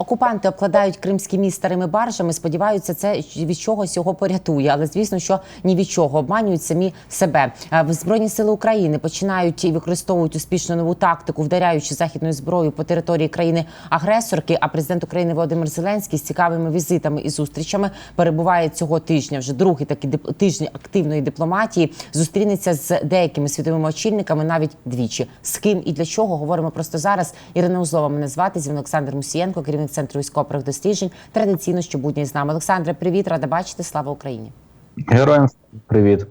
окупанти обкладають кримський міст старими баржами. Сподіваються, це від чогось його порятує. Але звісно, що ні від чого обманюють самі себе. Е, збройні сили України починають і використовують успішну нову тактику, вдаряючи західною зброєю по території країни-агресорки. А президент України Володимир Зеленський з цікавими візитами і зустрічами перебуває цього тижня. Вже другий такий тиждень активної дипломатії. Зустрінеться з деякими світовими очільниками навіть двічі. З ким і для чого говоримо просто зараз. Ірина Узлова мене звати. Олександр Мусієнко, керівник центру військових досліджень. Традиційно щобудні з нами. Олександре, привіт, рада бачити. Слава Україні. Героям привіт.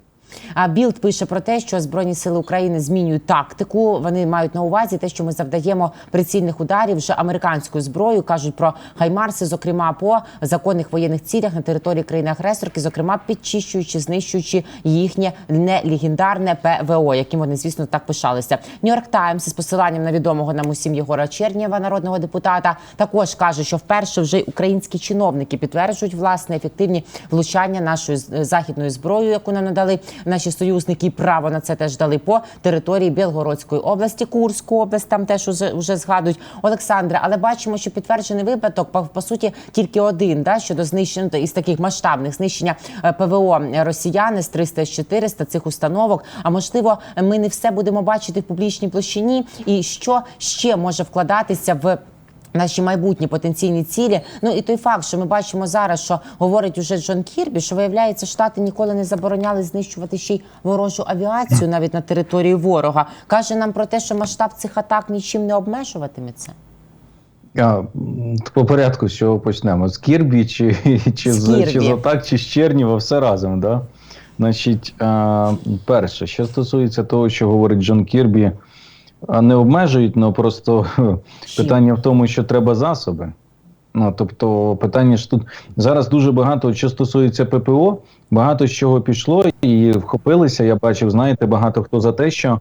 А Білд пише про те, що збройні сили України змінюють тактику. Вони мають на увазі те, що ми завдаємо прицільних ударів вже американською зброєю. кажуть про хаймарси, зокрема по законних воєнних цілях на території країни-агресорки, зокрема підчищуючи, знищуючи їхнє нелегендарне ПВО, яким вони, звісно, так пишалися. Нью-Йорк Таймс із посиланням на відомого нам усім Єгора Чернєва, народного депутата, також каже, що вперше вже українські чиновники підтверджують власне ефективні влучання нашою західною зброєю, яку нам надали наші союзники. Право на це теж дали по території Білгородської області, Курську область. Там теж уже, вже згадують Олександре. Але бачимо, що підтверджений випадок по, суті тільки один да щодо знищення із таких масштабних знищення е, ПВО росіяни з 300 з 400 цих установок. А можливо, ми не все будемо бачити в публічній площині. І що ще може вкладатися в Наші майбутні потенційні цілі. Ну і той факт, що ми бачимо зараз, що говорить уже Джон Кірбі, що виявляється, штати ніколи не забороняли знищувати ще й ворожу авіацію навіть на території ворога. каже нам про те, що масштаб цих атак нічим не обмежуватиметься. А, по порядку, з чого почнемо? З Кірбі чи, чи, З Кірбі. чи з Атак, чи з Черніва, все разом. Да? Значить, а, перше, що стосується того, що говорить Джон Кірбі, а, не обмежують, але просто Чим? питання в тому, що треба засоби. Ну, тобто, питання ж тут зараз дуже багато, що стосується ППО, багато з чого пішло і вхопилися. Я бачив, знаєте, багато хто за те, що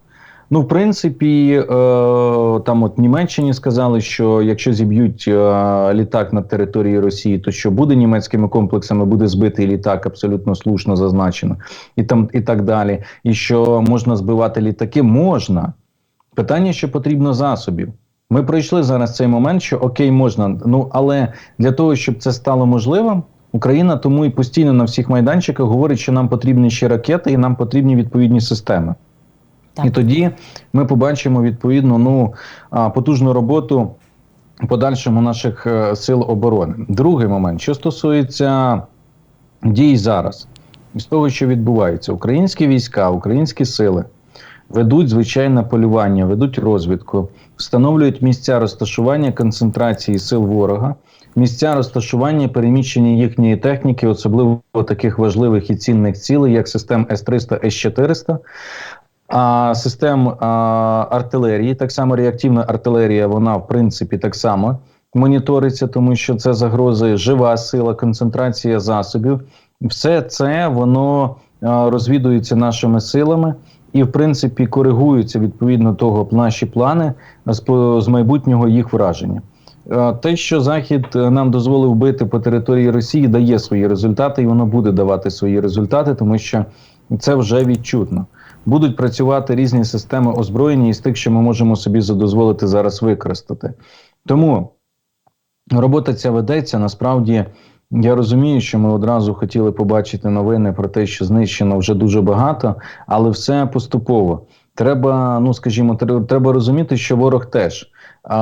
ну, в принципі, е, там от Німеччині сказали, що якщо зіб'ють е, літак на території Росії, то що буде німецькими комплексами, буде збитий літак, абсолютно слушно зазначено, і там і так далі. І що можна збивати літаки, можна. Питання, що потрібно засобів. Ми пройшли зараз цей момент, що окей, можна. Ну але для того, щоб це стало можливим, Україна тому і постійно на всіх майданчиках говорить, що нам потрібні ще ракети і нам потрібні відповідні системи. Так. І тоді ми побачимо відповідно ну потужну роботу подальшому наших е, сил оборони. Другий момент, що стосується дій зараз, з того, що відбувається, українські війська, українські сили ведуть звичайне полювання, ведуть розвідку, встановлюють місця розташування концентрації сил ворога, місця розташування переміщення їхньої техніки, особливо таких важливих і цінних цілей, як систем С-300, С-400. А систем а, артилерії, так само реактивна артилерія, вона в принципі так само моніториться, тому що це загрози жива сила, концентрація засобів. Все це воно а, розвідується нашими силами і, в принципі, коригуються відповідно того наші плани з, з майбутнього їх враження. Те, що Захід е, нам дозволив бити по території Росії, дає свої результати, і воно буде давати свої результати, тому що це вже відчутно. Будуть працювати різні системи озброєння із тих, що ми можемо собі дозволити зараз використати. Тому робота ця ведеться. Насправді я розумію, що ми одразу хотіли побачити новини про те, що знищено вже дуже багато, але все поступово. Треба, ну скажімо, тр- треба розуміти, що ворог теж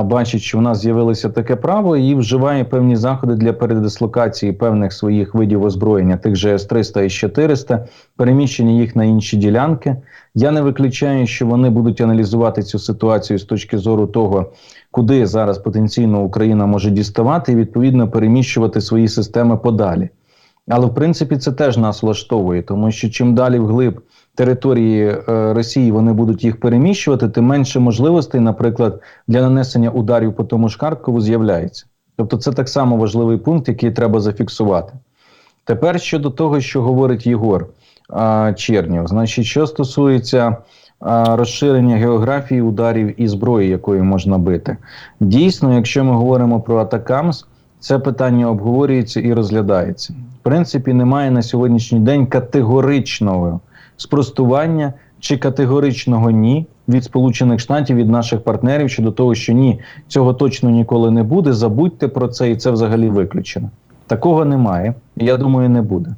бачить, що в нас з'явилося таке право, і вживає певні заходи для передислокації певних своїх видів озброєння, тих же С-300 і С-400, переміщення їх на інші ділянки. Я не виключаю, що вони будуть аналізувати цю ситуацію з точки зору того, куди зараз потенційно Україна може діставати, і відповідно переміщувати свої системи подалі. Але в принципі це теж нас влаштовує, тому що чим далі вглиб території е, Росії вони будуть їх переміщувати, тим менше можливостей, наприклад, для нанесення ударів по тому ж Харкову з'являється. Тобто, це так само важливий пункт, який треба зафіксувати. Тепер щодо того, що говорить Єгор а, Чернєв, значить, що стосується а, розширення географії ударів і зброї, якою можна бити, дійсно, якщо ми говоримо про Атакамс, це питання обговорюється і розглядається. В принципі, немає на сьогоднішній день категоричного спростування чи категоричного ні від Сполучених Штатів, від наших партнерів щодо того, що ні, цього точно ніколи не буде. Забудьте про це, і це взагалі виключено. Такого немає. Я думаю, не буде.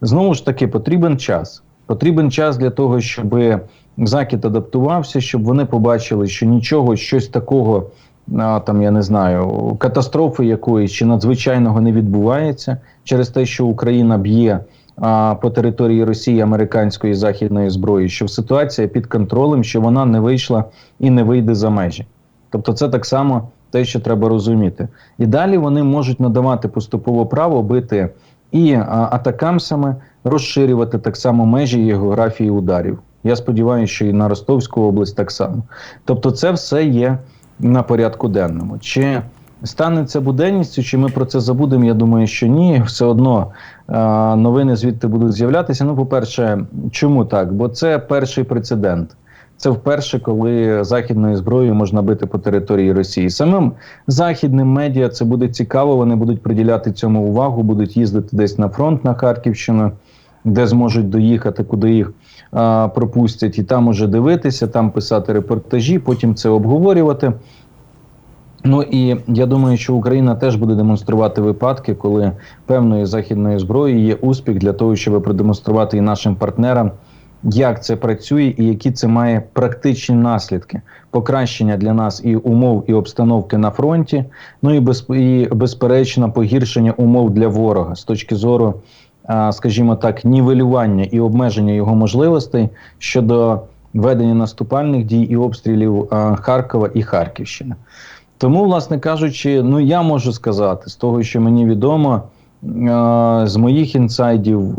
Знову ж таки, потрібен час. Потрібен час для того, щоб Захід адаптувався, щоб вони побачили, що нічого, щось такого, там я не знаю, катастрофи якоїсь чи надзвичайного не відбувається через те, що Україна б'є а, по території Росії американської західної зброї, що ситуація під контролем, що вона не вийшла і не вийде за межі. Тобто, це так само те, що треба розуміти. І далі вони можуть надавати поступово право бити і а, атакамсами, розширювати так само межі географії ударів. Я сподіваюся, що і на Ростовську область так само. Тобто, це все є на порядку денному. Чи стане це буденністю, чи ми про це забудемо? Я думаю, що ні. Все одно е, новини звідти будуть з'являтися. Ну, по-перше, чому так? Бо це перший прецедент. Це вперше, коли західною зброєю можна бити по території Росії. Самим західним медіа це буде цікаво. Вони будуть приділяти цьому увагу, будуть їздити десь на фронт на Харківщину, де зможуть доїхати, куди їх а, пропустять, і там уже дивитися, там писати репортажі, потім це обговорювати. Ну і я думаю, що Україна теж буде демонструвати випадки, коли певної західної зброї є успіх для того, щоб продемонструвати і нашим партнерам, як це працює і які це має практичні наслідки, покращення для нас і умов, і обстановки на фронті. Ну і без і безперечно погіршення умов для ворога з точки зору, скажімо так, нівелювання і обмеження його можливостей щодо ведення наступальних дій і обстрілів Харкова і Харківщини. Тому, власне кажучи, ну я можу сказати з того, що мені відомо, е, з моїх інсайдів,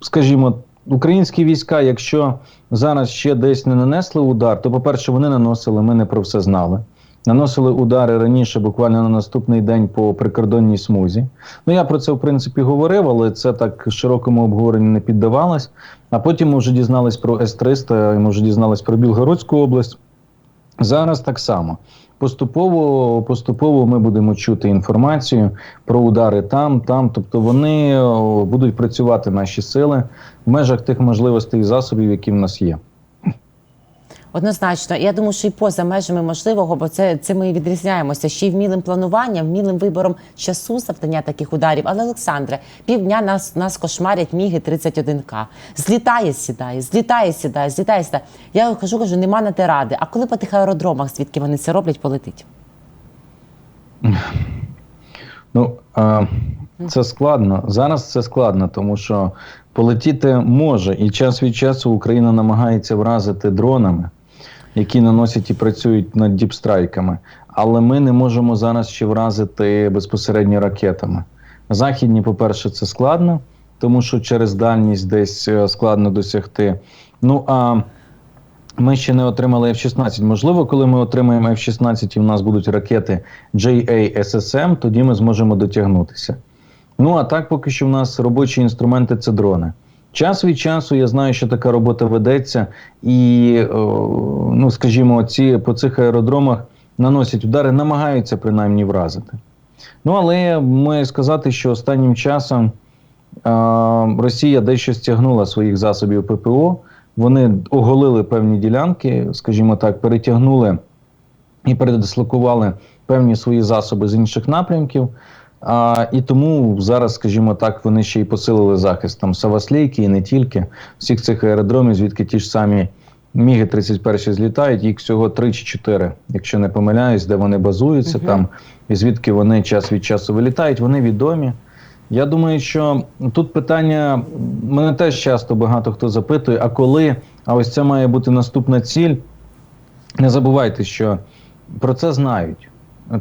скажімо, українські війська, якщо зараз ще десь не нанесли удар, то, по-перше, вони наносили, ми не про все знали. Наносили удари раніше, буквально на наступний день по прикордонній смузі. Ну я про це в принципі говорив, але це так широкому обговоренню не піддавалось. А потім ми вже дізнались про С-300, і ми вже дізнались про Білгородську область. Зараз так само. Поступово, поступово ми будемо чути інформацію про удари там, там. Тобто вони будуть працювати наші сили в межах тих можливостей і засобів, які в нас є. Однозначно, я думаю, що і поза межами можливого, бо це, це ми і відрізняємося ще й вмілим плануванням, вмілим вибором часу завдання таких ударів. Але Олександре, півдня нас нас кошмарять міги 31К. Злітає, сідає, злітає, сідає, злітає, сідає. Я кажу, кажу, нема на те ради. А коли по тих аеродромах, звідки вони це роблять, полетить? Ну а, це складно. Зараз це складно, тому що полетіти може, і час від часу Україна намагається вразити дронами, які наносять і працюють над діпстрайками. Але ми не можемо зараз ще вразити безпосередньо ракетами. Західні, по-перше, це складно, тому що через дальність десь е, складно досягти. Ну а ми ще не отримали F-16. Можливо, коли ми отримаємо F-16 і в нас будуть ракети JASSM, тоді ми зможемо дотягнутися. Ну а так, поки що в нас робочі інструменти це дрони. Час від часу я знаю, що така робота ведеться, і, ну скажімо, ці по цих аеродромах наносять удари, намагаються принаймні вразити. Ну але маю сказати, що останнім часом а, Росія дещо стягнула своїх засобів ППО. Вони оголили певні ділянки, скажімо так, перетягнули і передислокували певні свої засоби з інших напрямків. А, і тому зараз, скажімо так, вони ще й посилили захист там Саваслійки і не тільки всіх цих аеродромів, звідки ті ж самі Міги 31 злітають, їх всього 3 чи 4, якщо не помиляюсь, де вони базуються Мгм. там, і звідки вони час від часу вилітають, вони відомі. Я думаю, що тут питання мене теж часто багато хто запитує: а коли? А ось це має бути наступна ціль. Не забувайте, що про це знають,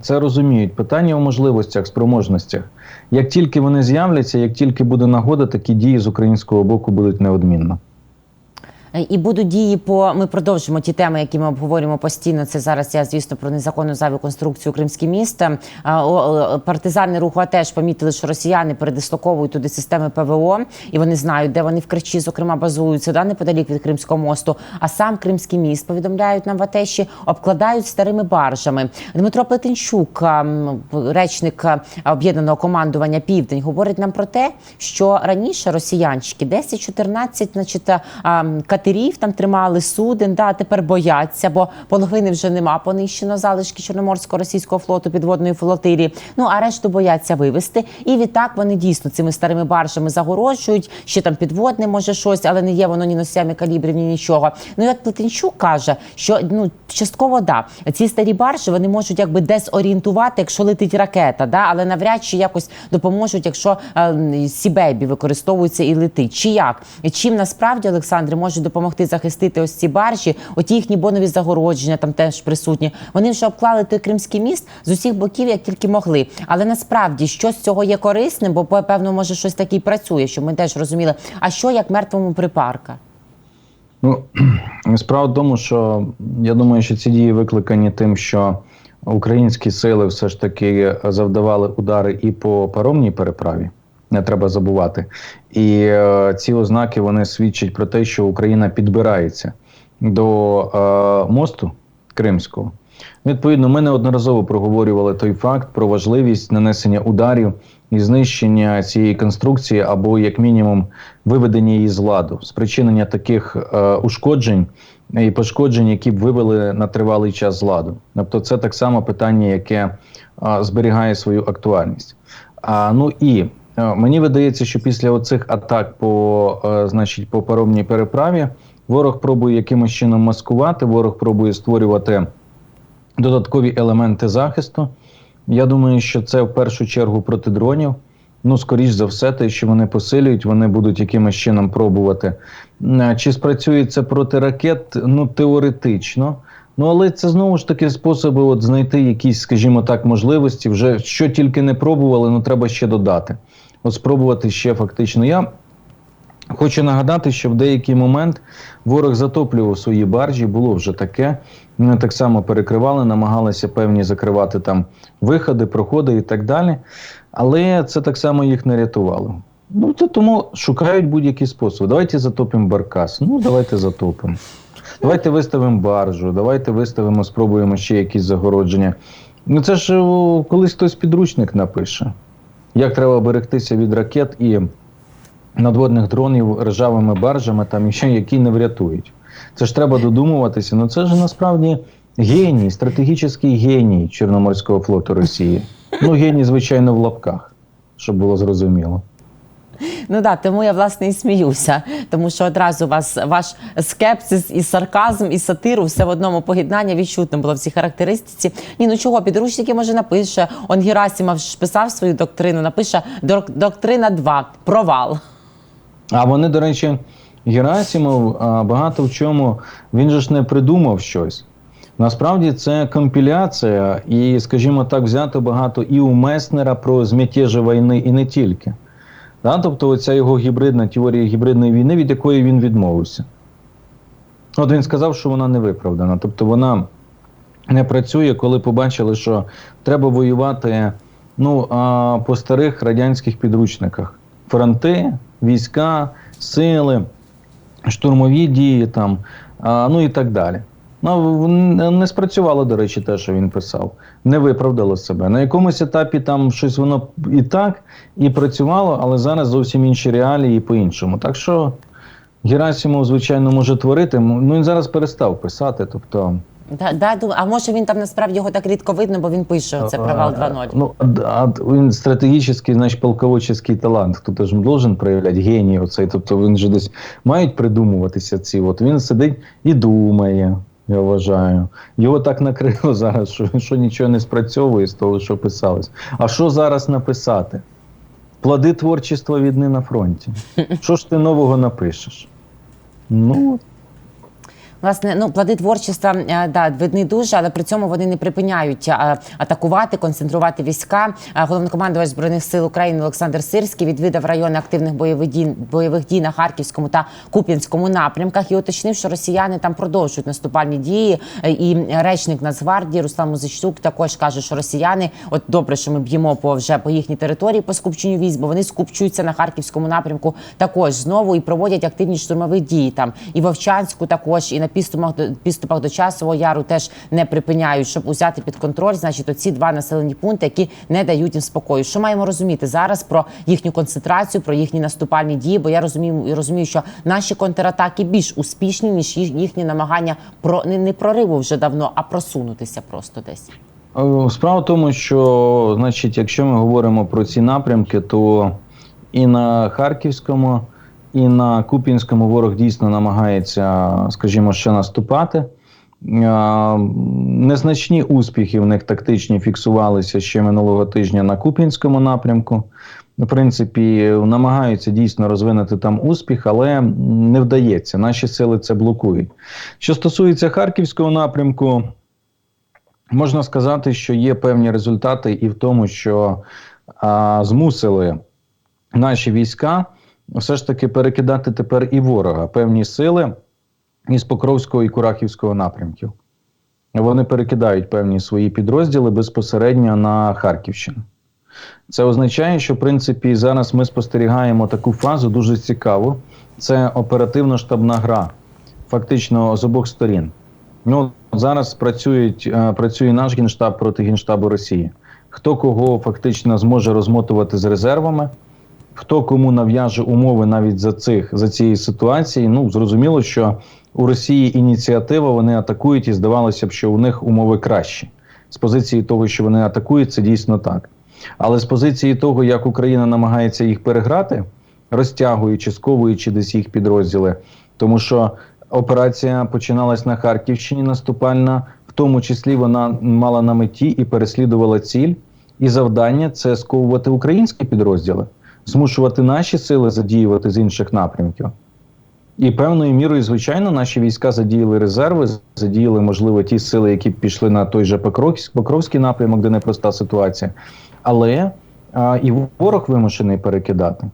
це розуміють. Питання у можливостях, спроможностях. Як тільки вони з'являться, як тільки буде нагода, такі дії з українського боку будуть неодмінно. Е, І будуть дії по ми продовжимо ті теми, які ми обговорюємо постійно. Це зараз я звісно про незаконну зайву конструкцію Кримське місто. А, о, о, Партизани руху теж помітили, що росіяни передислоковують туди системи ПВО, і вони знають, де вони в Кричі, зокрема, базуються да неподалік від Кримського мосту. А сам Кримський міст повідомляють нам в Атеші, обкладають старими баржами. Дмитро Плетенчук, речник об'єднаного командування Південь, говорить нам про те, що раніше росіянчики 10-14, значить, а, м, катерів там тримали суден. Да, тепер бояться, бо половини вже нема понищено залишки Чорноморського російського флоту підводної флотилії. Ну а решту бояться вивести. І відтак вони дійсно цими старими баржами загороджують. Ще там підводне може щось, але не є воно ні носями калібрів, ні нічого. Ну от Плетенчук каже, що ну частково да ці старі баржі вони можуть якби дезорієнтувати, якщо летить ракета, да, але навряд чи якось допоможуть, якщо е, сібейбі використовується і летить. Чи як? Чим насправді Олександре можуть допомогти захистити ось ці баржі? Оті їхні бонові загородження там теж присутні. Вони вже обклали той кримський міст з усіх боків, як тільки могли. Але насправді що з цього є корисним, бо певно, може щось таке працює, щоб ми теж розуміли. А що як мертвому припарка? Ну, справа в тому, що я думаю, що ці дії викликані тим, що українські сили все ж таки завдавали удари і по паромній переправі. Не треба забувати. І е, ці ознаки вони свідчать про те, що Україна підбирається до е, мосту Кримського. Відповідно, ми неодноразово проговорювали той факт про важливість нанесення ударів і знищення цієї конструкції, або, як мінімум, виведення її з ладу, спричинення таких е, ушкоджень і пошкоджень, які б вивели на тривалий час з ладу. Тобто, це так само питання, яке е, зберігає свою актуальність. А, ну і мені видається, що після оцих атак по, е, значить, по паромній переправі ворог пробує якимось чином маскувати, ворог пробує створювати додаткові елементи захисту. Я думаю, що це в першу чергу проти дронів. Ну, скоріш за все, те, що вони посилюють, вони будуть якимось чином пробувати. Чи спрацює це проти ракет? Ну, теоретично. Ну, але це знову ж таки способи от знайти якісь, скажімо так, можливості. Вже що тільки не пробували, ну треба ще додати. От спробувати ще фактично. Я Хочу нагадати, що в деякий момент ворог затоплював свої баржі, було вже таке. Вони так само перекривали, намагалися певні закривати там виходи, проходи і так далі. Але це так само їх не рятувало. Ну то тому шукають будь-які способи. Давайте затопимо баркас. Ну давайте затопимо. Давайте виставимо баржу, давайте виставимо, спробуємо ще якісь загородження. Ну це ж колись хтось підручник напише. Як треба берегтися від ракет і надводних дронів ржавими баржами, там ще які не врятують. Це ж треба додумуватися. Ну це ж насправді геній, стратегічний геній Чорноморського флоту Росії. Ну, геній, звичайно, в лапках, щоб було зрозуміло. Ну да, тому я власне і сміюся, тому що одразу вас ваш скепсис і сарказм, і сатиру все в одному поєднанні відчутно було в цій характеристиці. Ні, ну чого, підручники може напише. Он Герасимов ж писав свою доктрину, напише доктрина 2. провал. А вони, до речі, Герасимов багато в чому він же ж не придумав щось. Насправді це компіляція, і, скажімо так, взято багато і у Меснера про змятежі війни, і не тільки. Да? Тобто, оця його гібридна теорія гібридної війни, від якої він відмовився. От він сказав, що вона не виправдана. Тобто вона не працює, коли побачили, що треба воювати ну, а, по старих радянських підручниках. Фронти, війська, сили, штурмові дії там, а, ну і так далі. Ну, не спрацювало, до речі, те, що він писав. Не виправдало себе. На якомусь етапі там щось воно і так, і працювало, але зараз зовсім інші реалії і по-іншому. Так що Герасимов, звичайно, може творити. Ну він зараз перестав писати. Тобто, Да, да, а може він там насправді його так рідко видно, бо він пише це провал 2.0. Ну, а- він стратегічний, значить, полководческий талант. Хто ж должен проявляти геній оцей. Тобто він же десь мають придумуватися ці. От він сидить і думає. Я вважаю. Його так накрило зараз, що, що нічого не спрацьовує з того, що писалось. А що зараз написати? Плоди творчества відни на фронті. Що ж ти нового напишеш? Ну, Власне, ну плоди творчества е, да, видні дуже, але при цьому вони не припиняють е, атакувати, концентрувати війська. Е, Головнокомандувач збройних сил України Олександр Сирський відвідав райони активних бойових дій, бойових дій на харківському та куп'янському напрямках і уточнив, що росіяни там продовжують наступальні дії. І речник Нацгвардії Руслан Музичук також каже, що росіяни, от добре, що ми б'ємо по вже по їхній території по скупченню військ, бо вони скупчуються на харківському напрямку також знову і проводять активні штурмові дії там і в Овчанську також, і на підступах до підступах до часового яру теж не припиняють, щоб узяти під контроль. Значить, оці два населені пункти, які не дають їм спокою. Що маємо розуміти зараз про їхню концентрацію, про їхні наступальні дії? Бо я розумію, і розумію, що наші контратаки більш успішні ніж їх- їхні намагання про не, не прориву вже давно, а просунутися просто десь. Е, Справа в тому, що, значить, якщо ми говоримо про ці напрямки, то і на Харківському, і на Куп'янському ворог дійсно намагається, скажімо, ще наступати. Незначні успіхи в них тактичні фіксувалися ще минулого тижня на Куп'янському напрямку. В принципі, намагаються дійсно розвинути там успіх, але не вдається. Наші сили це блокують. Що стосується Харківського напрямку, Можна сказати, що є певні результати і в тому, що а, змусили наші війська все ж таки перекидати тепер і ворога певні сили із Покровського і Курахівського напрямків. Вони перекидають певні свої підрозділи безпосередньо на Харківщину. Це означає, що в принципі зараз ми спостерігаємо таку фазу дуже цікаву. Це оперативно-штабна гра, фактично з обох сторін. Ну, зараз працюють, е, працює наш генштаб проти генштабу Росії. Хто кого фактично зможе розмотувати з резервами, хто кому нав'яже умови навіть за цих за цієї ситуації. Ну зрозуміло, що у Росії ініціатива вони атакують, і здавалося б, що у них умови кращі. З позиції того, що вони атакують, це дійсно так. Але з позиції того, як Україна намагається їх переграти, розтягуючи, сковуючи десь їх підрозділи, тому що операція починалась на Харківщині наступальна, в тому числі вона мала на меті і переслідувала ціль. І завдання це сковувати українські підрозділи, змушувати наші сили задіювати з інших напрямків. І певною мірою, звичайно, наші війська задіяли резерви, задіяли, можливо, ті сили, які пішли на той же Покровський напрямок, де непроста ситуація. Але а, і ворог вимушений перекидати.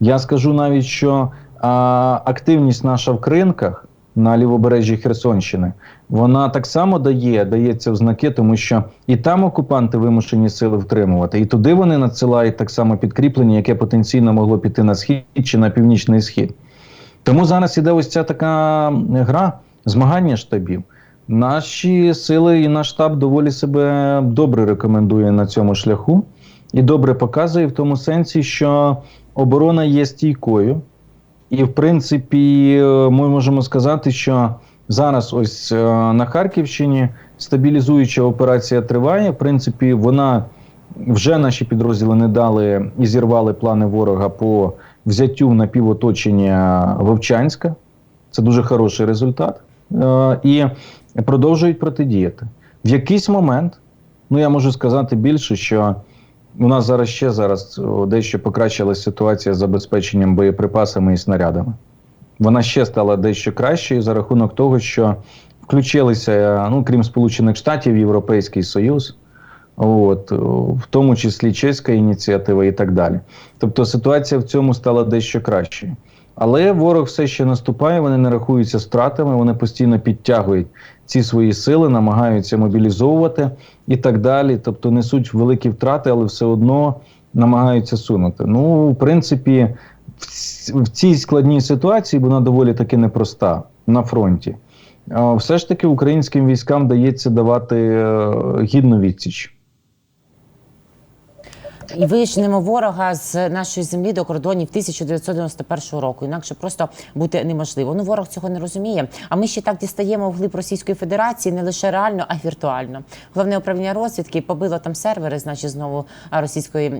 Я скажу навіть, що а, активність наша в кринках на лівобережжі Херсонщини, вона так само дає, дається в знаки, тому що і там окупанти вимушені сили втримувати, і туди вони надсилають так само підкріплення, яке потенційно могло піти на схід чи на північний схід. Тому зараз іде ось ця така гра змагання штабів. Наші сили і наш штаб доволі себе добре рекомендує на цьому шляху і добре показує в тому сенсі, що оборона є стійкою. І, в принципі, е, ми можемо сказати, що зараз ось е, на Харківщині стабілізуюча операція триває. В принципі, вона вже наші підрозділи не дали і зірвали плани ворога по взяттю в напівоточення Вовчанська. Це дуже хороший результат. Е, і продовжують протидіяти. В якийсь момент, ну я можу сказати більше, що у нас зараз ще зараз дещо покращилася ситуація з забезпеченням боєприпасами і снарядами. Вона ще стала дещо кращою за рахунок того, що включилися, ну крім Сполучених Штатів, Європейський Союз, от, в тому числі чеська ініціатива і так далі. Тобто ситуація в цьому стала дещо кращою. Але ворог все ще наступає, вони не рахуються стратами, вони постійно підтягують ці свої сили, намагаються мобілізовувати і так далі. Тобто несуть великі втрати, але все одно намагаються сунути. Ну, в принципі, в, цій складній ситуації, вона доволі таки непроста на фронті. Все ж таки українським військам вдається давати е, гідну відсіч. І вижнемо ворога з нашої землі до кордонів 1991 року. Інакше просто бути неможливо. Ну ворог цього не розуміє. А ми ще так дістаємо вглиб Російської Федерації не лише реально, а віртуально. Головне управління розвідки побило там сервери, значить, знову Російської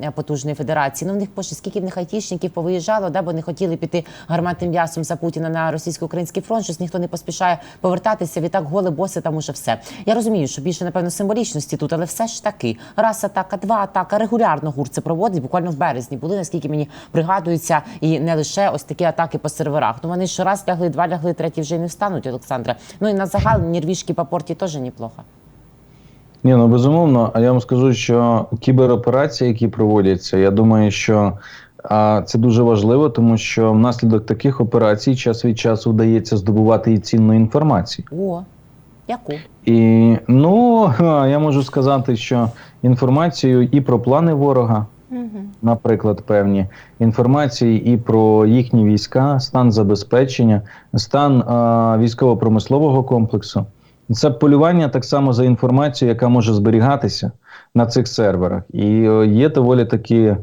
непотужної федерації. Ну в них боже, скільки в них айтішників повиїжджало, да, бо не хотіли піти гарматним м'ясом за Путіна на російсько-український фронт. Щось ніхто не поспішає повертатися. Відтак голе боси там уже все. Я розумію, що більше напевно символічності тут, але все ж таки раз атака, два атака. Регулярно гур це проводить. Буквально в березні були, наскільки мені пригадується, і не лише ось такі атаки по серверах. Ну вони ж раз лягли, два лягли, треті вже й не встануть, Олександра. Ну і на загал нервішки по порті теж неплохо. Ні, ну безумовно, а я вам скажу, що кібероперації, які проводяться, я думаю, що а, це дуже важливо, тому що внаслідок таких операцій час від часу вдається здобувати і цінну інформацію. О, яку? І ну я можу сказати, що інформацію і про плани ворога, Угу. наприклад, певні інформації і про їхні війська, стан забезпечення, стан військово-промислового комплексу. Це полювання так само за інформацією, яка може зберігатися на цих серверах. І е, є доволі такі е,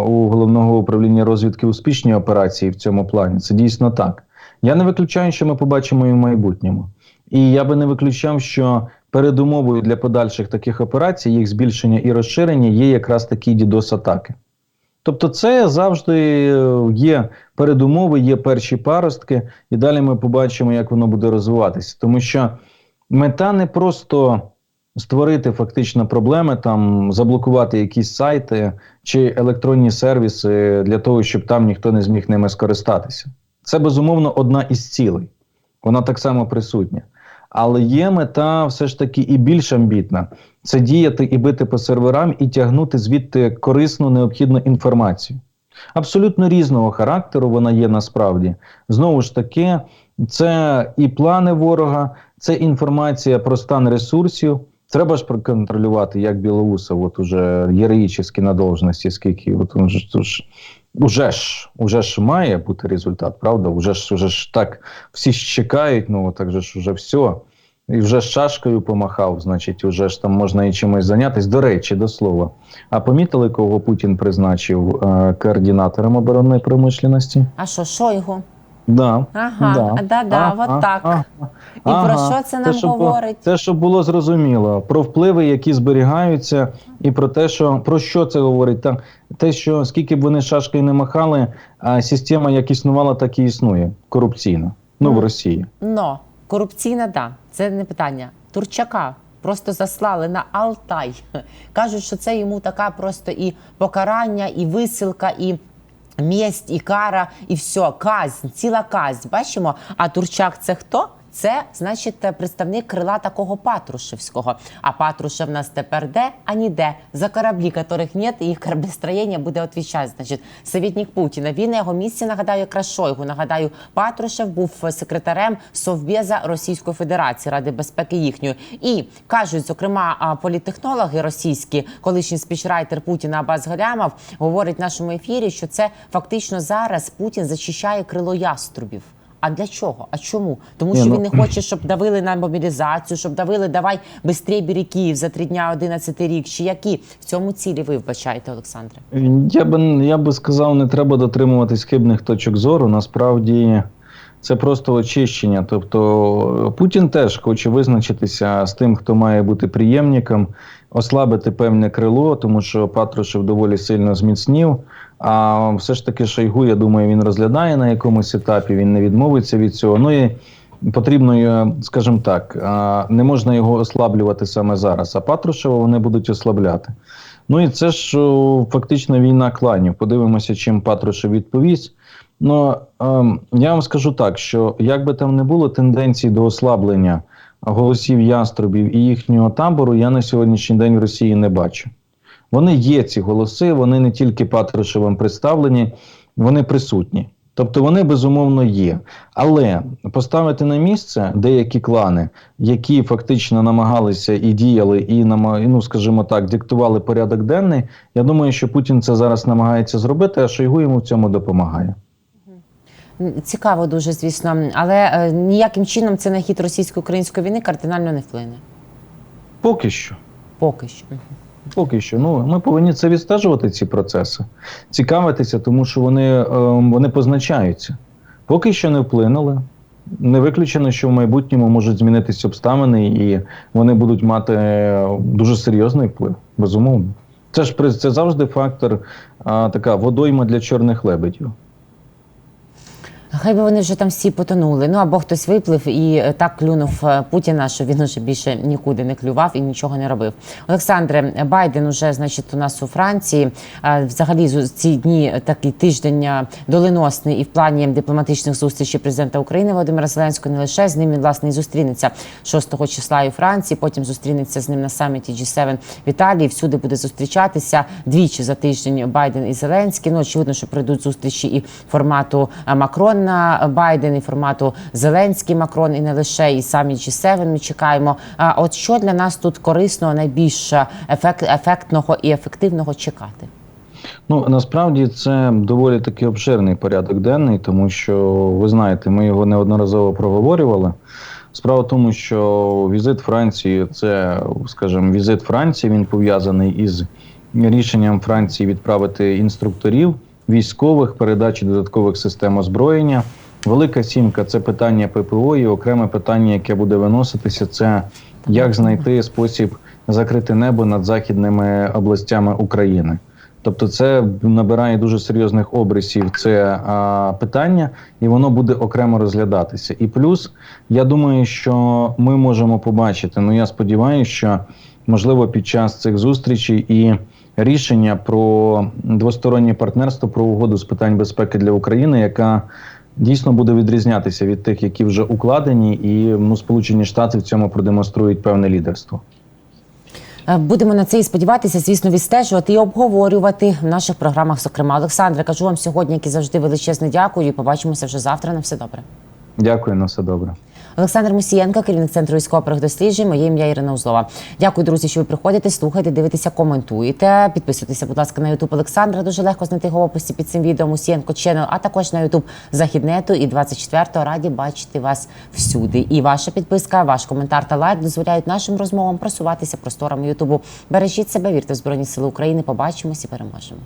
у головного управління розвідки успішні операції в цьому плані. Це дійсно так. Я не виключаю, що ми побачимо і в майбутньому. І я би не виключав, що передумовою для подальших таких операцій, їх збільшення і розширення, є якраз такі DDoS-атаки. Тобто, це завжди е, є передумови, є перші паростки, і далі ми побачимо, як воно буде розвиватися. Тому що мета не просто створити фактично проблеми, там заблокувати якісь сайти чи електронні сервіси для того, щоб там ніхто не зміг ними скористатися. Це безумовно одна із цілей. Вона так само присутня. Але є мета все ж таки і більш амбітна: це діяти і бити по серверам, і тягнути звідти корисну необхідну інформацію. Абсолютно різного характеру вона є насправді. Знову ж таки, це і плани ворога, це інформація про стан ресурсів. Треба ж проконтролювати, як Білоусов, от уже героїчні на должності, скільки от он ж, уже ж уже ж має бути результат, правда? Уже ж уже ж так всі ж чекають, ну так же ж уже все. І вже з чашкою помахав, значить, уже ж там можна і чимось зайнятися. До речі, до слова. А помітили, кого Путін призначив е, координатором оборонної промишленості? А що, Шойгу? Да. Ага, да-да, от так. І про що це нам щоб, говорить? Це щоб було зрозуміло про впливи, які зберігаються, і про те, що про що це говорить. Там те, що скільки б вони шашкою не махали, а система як існувала, так і існує корупційна. Ну в Ну. Росії. Но корупційна, да, це не питання. Турчака просто заслали на Алтай. Кажуть, що це йому така просто і покарання, і висилка, і. Месть, і кара, і все, казнь, ціла казнь. Бачимо. А Турчак це хто? Це, значить, представник крила такого Патрушевського. А Патрушев нас тепер де? А ніде. За кораблі, яких нет, і їх кораблестроєння буде відповідати. Значить, советник Путіна. Він на його місці, нагадаю, якраз Шойгу. Нагадаю, Патрушев був секретарем Совбеза Російської Федерації Ради безпеки їхньої. І кажуть, зокрема, а, політтехнологи російські, колишній спічрайтер Путіна Абаз Галямов, говорить в нашому ефірі, що це фактично зараз Путін зачищає крило яструбів. А для чого? А чому? Тому що ну- він не хоче, щоб давили на мобілізацію, щоб давили давай бистрій бери Київ за три дня 11 рік. Чи які в цьому цілі ви вбачаєте, Олександре? Я би я би сказав, не треба дотримуватись хибних точок зору. Насправді це просто очищення. Тобто Путін теж хоче визначитися з тим, хто має бути приємником, ослабити певне крило, тому що Патрушев доволі сильно зміцнів. А все ж таки Шойгу, я думаю, він розглядає на якомусь етапі, він не відмовиться від цього. Ну і потрібно, е, скажімо так, не можна його ослаблювати саме зараз. А Патрушева вони будуть ослабляти. Ну і це ж фактично війна кланів. Подивимося, чим Патрушев відповість. Ну ем, я вам скажу так, що як би там не було тенденцій до ослаблення голосів яструбів і їхнього табору, я на сьогоднішній день в Росії не бачу. Вони є ці голоси, вони не тільки Патрушевим представлені, вони присутні. Тобто вони безумовно є. Але поставити на місце деякі клани, які фактично намагалися і діяли, і, ну, скажімо так, диктували порядок денний. Я думаю, що Путін це зараз намагається зробити, а Шойгу йому в цьому допомагає. Цікаво дуже, звісно, але е, ніяким чином це на хід російсько-української війни кардинально не вплине. Поки що. Поки що. Поки що, ну ми повинні це відстежувати, ці процеси, цікавитися, тому що вони, е, вони позначаються. Поки що не вплинули. Не виключено, що в майбутньому можуть змінитися обставини, і вони будуть мати е, дуже серйозний вплив, безумовно. Це ж це завжди фактор, а, така водойма для чорних лебедів. Хай би вони вже там всі потонули. Ну або хтось виплив і е, так клюнув е, Путіна, що він уже більше нікуди не клював і нічого не робив. Олександре Байден уже значить у нас у Франції. Взагалі зу- ці дні е, такий тиждень доленосний і в плані дипломатичних зустрічей президента України Володимира Зеленського не лише з ним він власне і зустрінеться 6 числа і у Франції. Потім зустрінеться з ним на саміті G7 в Італії. Всюди буде зустрічатися двічі за тиждень Байден і Зеленський. Ну очевидно, що прийдуть зустрічі і формату Макрон на Байден, і формату Зеленський Макрон, і не лише і самі G7 Ми чекаємо. А от що для нас тут корисного, найбільш е, ефект, ефектного і ефективного чекати? Ну насправді це доволі таки обширний порядок денний, тому що ви знаєте, ми його неодноразово проговорювали. Справа в тому, що візит Франції це, скажімо, візит Франції. Він пов'язаний із рішенням Франції відправити інструкторів військових, передачі додаткових систем озброєння. Велика сімка це питання ППО, і окреме питання, яке буде виноситися, це як знайти спосіб закрити небо над західними областями України. Тобто, це набирає дуже серйозних обрисів це а, питання, і воно буде окремо розглядатися. І плюс, я думаю, що ми можемо побачити. Ну я сподіваюся, що можливо під час цих зустрічей і рішення про двостороннє партнерство про угоду з питань безпеки для України, яка дійсно буде відрізнятися від тих, які вже укладені, і ну, Сполучені Штати в цьому продемонструють певне лідерство. Е, Будемо на це і сподіватися, звісно, відстежувати і обговорювати в наших програмах. Зокрема, Олександре, кажу вам сьогодні, як і завжди, величезне дякую. І побачимося вже завтра. На все добре. Дякую на все добре. Олександр Мусієнко, керівник центру військових досліджень. Моє ім'я Ірина Узлова. Дякую, друзі, що ви приходите, слухайте, дивитеся, коментуєте. Підписуйтеся, будь ласка, на Ютуб Олександра. Дуже легко знайти його в описі під цим відео Мусієнко Channel, а також на Ютуб Західнету і 24-го. Раді бачити вас всюди. І ваша підписка, ваш коментар та лайк дозволяють нашим розмовам просуватися просторами Ютубу. Бережіть себе, вірте в Збройні Сили України. Побачимось і переможемо.